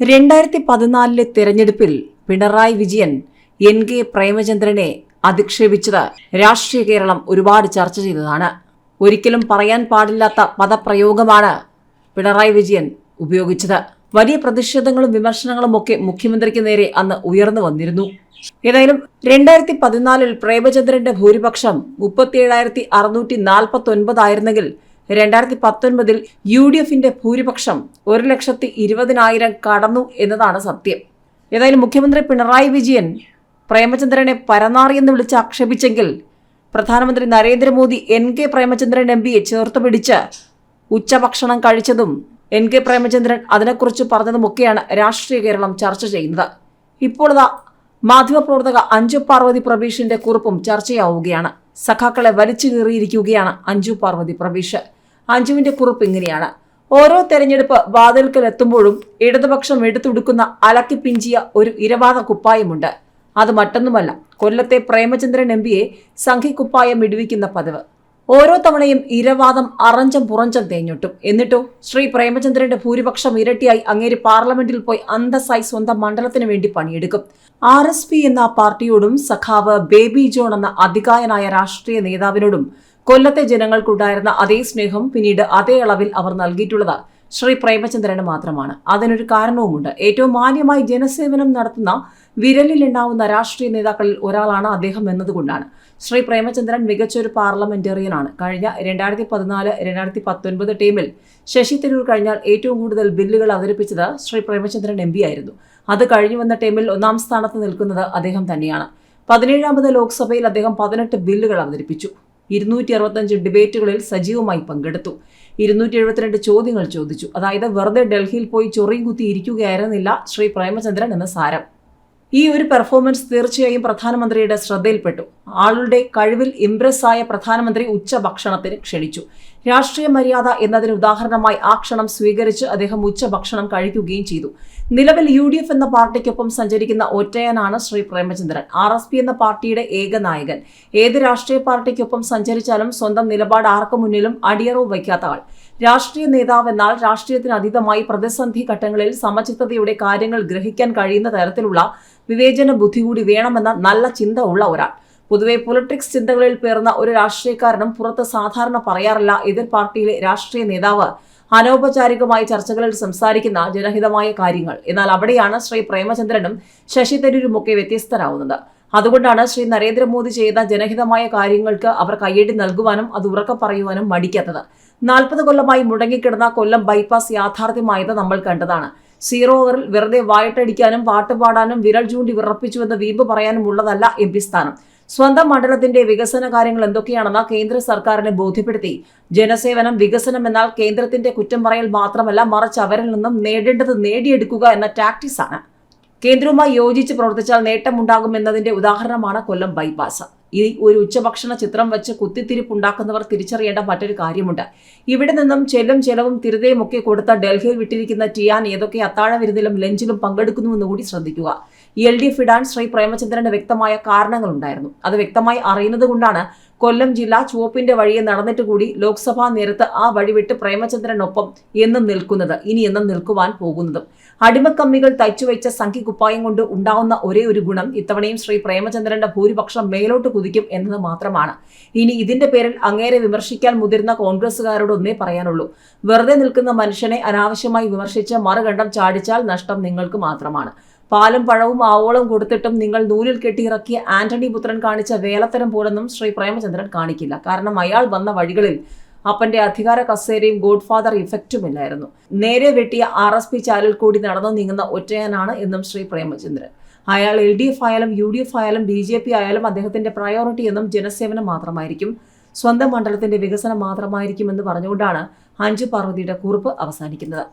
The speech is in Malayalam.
രണ്ടായിരത്തി പതിനാലിലെ തെരഞ്ഞെടുപ്പിൽ പിണറായി വിജയൻ എൻ കെ പ്രേമചന്ദ്രനെ അധിക്ഷേപിച്ചത് രാഷ്ട്രീയ കേരളം ഒരുപാട് ചർച്ച ചെയ്തതാണ്. ഒരിക്കലും പറയാൻ പാടില്ലാത്ത പദപ്രയോഗമാണ് പിണറായി വിജയൻ ഉപയോഗിച്ചത്. വലിയ പ്രതിഷേധങ്ങളും വിമർശനങ്ങളും ഒക്കെ മുഖ്യമന്ത്രിക്ക് നേരെ അന്ന് ഉയർന്നു വന്നിരുന്നു. ഏതായാലും രണ്ടായിരത്തി പതിനാലിൽ പ്രേമചന്ദ്രന്റെ ഭൂരിപക്ഷം മുപ്പത്തിയേഴായിരത്തി അറുന്നൂറ്റി നാൽപ്പത്തി ഒൻപതായിരുന്നെങ്കിൽ രണ്ടായിരത്തി പത്തൊൻപതിൽ യു ഡി എഫിന്റെ ഭൂരിപക്ഷം ഒരു ലക്ഷത്തി ഇരുപതിനായിരം കടന്നു എന്നതാണ് സത്യം. ഏതായാലും മുഖ്യമന്ത്രി പിണറായി വിജയൻ പ്രേമചന്ദ്രനെ പരനാറിയെന്ന് വിളിച്ച് ആക്ഷേപിച്ചെങ്കിൽ പ്രധാനമന്ത്രി Narendra Modi N K Premachandran M പിയെ ചേർത്ത് പിടിച്ച് ഉച്ചഭക്ഷണം കഴിച്ചതും എൻ കെ പ്രേമചന്ദ്രൻ അതിനെക്കുറിച്ച് പറഞ്ഞതുമൊക്കെയാണ് രാഷ്ട്രീയ കേരളം ചർച്ച ചെയ്യുന്നത്. ഇപ്പോൾ മാധ്യമപ്രവർത്തക അഞ്ജു പാർവതി പ്രവീഷിന്റെ കുറിപ്പും ചർച്ചയാവുകയാണ്. സഖാക്കളെ വലിച്ചു കീറിയിരിക്കുകയാണ് അഞ്ജു പാർവതി പ്രബീഷ് അഞ്ജുവിന്റെ കുറിപ്പ് ഇങ്ങനെയാണ്. ഓരോ തെരഞ്ഞെടുപ്പ് വാതിൽക്കൽ എത്തുമ്പോഴും ഇടതുപക്ഷം എടുത്തുടുക്കുന്ന അലക്കി പിഞ്ചിയ ഒരു ഇരവാദ കുപ്പായമുണ്ട്. അത് മറ്റൊന്നുമല്ല കൊല്ലത്തെ പ്രേമചന്ദ്രൻ എം പിയെ സംഘിക്കുപ്പായം ഇടുവിക്കുന്ന പതിവ്. ഓരോ തവണയും ഇരവാദം അറഞ്ചം പുറഞ്ചം തേഞ്ഞൊട്ടും. എന്നിട്ടോ ശ്രീ പ്രേമചന്ദ്രന്റെ ഭൂരിപക്ഷം ഇരട്ടിയായി അങ്ങേര് പാർലമെന്റിൽ പോയി അന്തസ്സായി സ്വന്തം മണ്ഡലത്തിന് വേണ്ടി പണിയെടുക്കും. ആർ എസ് പി എന്ന പാർട്ടിയോടും സഖാവ് ബേബി ജോൺ എന്ന അധികായനായ രാഷ്ട്രീയ നേതാവിനോടും കൊല്ലത്തെ ജനങ്ങൾക്കുണ്ടായിരുന്ന അതേ സ്നേഹം പിന്നീട് അതേ അളവിൽ അവർ നൽകിയിട്ടുള്ളത് ശ്രീ പ്രേമചന്ദ്രന് മാത്രമാണ്. അതിനൊരു കാരണവുമുണ്ട്. ഏറ്റവും മാന്യമായി ജനസേവനം നടത്തുന്ന വിരലിലുണ്ടാവുന്ന രാഷ്ട്രീയ നേതാക്കളിൽ ഒരാളാണ് അദ്ദേഹം എന്നതുകൊണ്ടാണ്. ശ്രീ പ്രേമചന്ദ്രൻ മികച്ചൊരു പാർലമെന്റേറിയനാണ്. കഴിഞ്ഞ രണ്ടായിരത്തി പതിനാല് രണ്ടായിരത്തി പത്തൊൻപത് ടീമിൽ ശശി തരൂർ കഴിഞ്ഞാൽ ഏറ്റവും കൂടുതൽ ബില്ലുകൾ അവതരിപ്പിച്ചത് ശ്രീ പ്രേമചന്ദ്രൻ എം ആയിരുന്നു. അത് കഴിഞ്ഞു വന്ന ടീമിൽ ഒന്നാം സ്ഥാനത്ത് നിൽക്കുന്നത് അദ്ദേഹം തന്നെയാണ്. പതിനേഴാമത് ലോക്സഭയിൽ അദ്ദേഹം പതിനെട്ട് ബില്ലുകൾ അവതരിപ്പിച്ചു. ഇരുന്നൂറ്റി അറുപത്തഞ്ച് ഡിബേറ്റുകളിൽ സജീവമായി പങ്കെടുത്തു. ഇരുന്നൂറ്റി എഴുപത്തിരണ്ട് ചോദ്യങ്ങൾ ചോദിച്ചു. അതായത് വെറുതെ ഡൽഹിയിൽ പോയി ചൊറിയും കുത്തി ഇരിക്കുകയായിരുന്നില്ല ശ്രീ പ്രേമചന്ദ്രൻ എന്ന സാരം. ഈ ഒരു പെർഫോമൻസ് തീർച്ചയായും പ്രധാനമന്ത്രിയുടെ ശ്രദ്ധയിൽപ്പെട്ടു. ആളുടെ കഴിവിൽ ഇംപ്രസ്സായ പ്രധാനമന്ത്രി ഉച്ചഭക്ഷണത്തിന് ക്ഷണിച്ചു. രാഷ്ട്രീയ മര്യാദ എന്നതിന് ഉദാഹരണമായി ആ ക്ഷണം സ്വീകരിച്ച് അദ്ദേഹം ഉച്ചഭക്ഷണം കഴിക്കുകയും ചെയ്തു. നിലവിൽ യു ഡി എഫ് എന്ന പാർട്ടിക്കൊപ്പം സഞ്ചരിക്കുന്ന ഒറ്റയനാണ് Shri Premachandran. R S P എന്ന പാർട്ടിയുടെ ഏക നായകൻ. ഏത് രാഷ്ട്രീയ പാർട്ടിക്കൊപ്പം സഞ്ചരിച്ചാലും സ്വന്തം നിലപാട് ആർക്കു മുന്നിലും അടിയറവ് വയ്ക്കാത്ത ആൾ. രാഷ്ട്രീയ നേതാവ് എന്നാൽ രാഷ്ട്രീയത്തിന് അതീതമായി പ്രതിസന്ധി ഘട്ടങ്ങളിൽ സമചിത്തതയുടെ കാര്യങ്ങൾ ഗ്രഹിക്കാൻ കഴിയുന്ന തരത്തിലുള്ള വിവേചന ബുദ്ധി കൂടി വേണമെന്ന നല്ല ചിന്ത ഉള്ള ഒരാൾ. പൊതുവെ പൊളിറ്റിക്സ് ചിന്തകളിൽ പേർന്ന ഒരു രാഷ്ട്രീയക്കാരനും പുറത്ത് സാധാരണ പറയാറില്ല. എതിർ പാർട്ടിയിലെ രാഷ്ട്രീയ നേതാവ് അനൗപചാരികമായ ചർച്ചകളിൽ സംസാരിക്കുന്ന ജനഹിതമായ കാര്യങ്ങൾ. എന്നാൽ അവിടെയാണ് ശ്രീ പ്രേമചന്ദ്രനും ശശി തരൂരുമൊക്കെ വ്യത്യസ്തരാവുന്നത്. അതുകൊണ്ടാണ് ശ്രീ നരേന്ദ്രമോദി ചെയ്ത ജനഹിതമായ കാര്യങ്ങൾക്ക് അവർ കയ്യടി നൽകുവാനും അത് ഉറക്ക പറയുവാനും മടിക്കാത്തത്. നാൽപ്പത് കൊല്ലമായി മുടങ്ങിക്കിടന്ന കൊല്ലം ബൈപ്പാസ് യാഥാർത്ഥ്യമായത് നമ്മൾ കണ്ടതാണ്. സീറോ ഓവറിൽ വെറുതെ വായിട്ടടിക്കാനും പാട്ടുപാടാനും വിരൽ ചൂണ്ടി വിറപ്പിച്ചുവെന്ന് വീമ്പ് പറയാനും ഉള്ളതല്ല എം പി സ്ഥാനം. സ്വന്തം മണ്ഡലത്തിന്റെ വികസന കാര്യങ്ങൾ എന്തൊക്കെയാണെന്ന് കേന്ദ്ര സർക്കാരിനെ ബോധ്യപ്പെടുത്തി. ജനസേവനം വികസനം എന്നാൽ കേന്ദ്രത്തിന്റെ കുറ്റം പറയൽ മാത്രമല്ല മറിച്ച് അവരിൽ നിന്നും നേടേണ്ടത് നേടിയെടുക്കുക എന്ന ടാക്ടിക്സ് ആണ്. കേന്ദ്രവുമായി യോജിച്ച് പ്രവർത്തിച്ചാൽ നേട്ടമുണ്ടാകുമെന്നതിന്റെ ഉദാഹരണമാണ് കൊല്ലം ബൈപ്പാസ് ഈ ഒരു ഉച്ചഭക്ഷണ ചിത്രം വെച്ച് കുത്തിത്തിരിപ്പുണ്ടാക്കുന്നവർ തിരിച്ചറിയേണ്ട മറ്റൊരു കാര്യമുണ്ട്. ഇവിടെ നിന്നും ചെല്ലും ചെലവും തിരുതയും ഒക്കെ കൊടുത്ത ഡൽഹിയിൽ വിട്ടിരിക്കുന്ന ടിയാൻ ഏതൊക്കെ അത്താഴ വിരുന്നിലും ലഞ്ചിലും പങ്കെടുക്കുന്നുവെന്ന് കൂടി ശ്രദ്ധിക്കുക. എൽ ഡി എഫ് ഇടാൻ ശ്രീ പ്രേമചന്ദ്രന്റെ വ്യക്തമായ കാരണങ്ങളുണ്ടായിരുന്നു. അത് വ്യക്തമായി അറിയുന്നത് കൊണ്ടാണ് കൊല്ലം ജില്ല ചുവപ്പിന്റെ വഴിയെ നടന്നിട്ട് കൂടി ലോക്സഭാ നേരത്ത് ആ വഴി വിട്ട് പ്രേമചന്ദ്രനൊപ്പം എന്നും നിൽക്കുന്നത് ഇനി എന്നും നിൽക്കുവാൻ പോകുന്നതും. അടിമക്കമ്മികൾ തയ്ച്ചുവെച്ച സംഖ്യ കുപ്പായം കൊണ്ട് ഉണ്ടാവുന്ന ഒരേ ഒരു ഗുണം ഇത്തവണയും ശ്രീ പ്രേമചന്ദ്രന്റെ ഭൂരിപക്ഷം മേലോട്ട് കുതിക്കും എന്നത് മാത്രമാണ്. ഇനി ഇതിന്റെ പേരിൽ അങ്ങേരെ വിമർശിക്കാൻ മുതിർന്ന കോൺഗ്രസുകാരോട് ഒന്നേ പറയാനുള്ളൂ. വെറുതെ നിൽക്കുന്ന മനുഷ്യനെ അനാവശ്യമായി വിമർശിച്ച് മറുകണ്ഠം ചാടിച്ചാൽ നഷ്ടം നിങ്ങൾക്ക് മാത്രമാണ്. പാലും പഴവും ആവോളം കൊടുത്തിട്ടും നിങ്ങൾ നൂലിൽ കെട്ടിയിറക്കിയ ആന്റണി പുത്രൻ കാണിച്ച വേലത്തരം പോലൊന്നും ശ്രീ പ്രേമചന്ദ്രൻ കാണിക്കില്ല. കാരണം അയാൾ വന്ന വഴികളിൽ അപ്പന്റെ അധികാര കസേരയും ഗോഡ് ഫാദർ ഇഫക്റ്റുമില്ലായിരുന്നു നേരെ വെട്ടിയ ആർ എസ് പി ചാലിൽ കൂടി നടന്നു നീങ്ങുന്ന ഒറ്റയനാണ് എന്നും ശ്രീ പ്രേമചന്ദ്രൻ. അയാൾ എൽ ഡി എഫ് ആയാലും യു ഡി എഫ് ആയാലും ബി ജെ പി ആയാലും അദ്ദേഹത്തിന്റെ പ്രയോറിറ്റി എന്നും ജനസേവനം മാത്രമായിരിക്കും. സ്വന്തം മണ്ഡലത്തിന്റെ വികസനം മാത്രമായിരിക്കുമെന്ന് പറഞ്ഞുകൊണ്ടാണ് അഞ്ചു പാർവതിയുടെ കുറിപ്പ് അവസാനിക്കുന്നത്.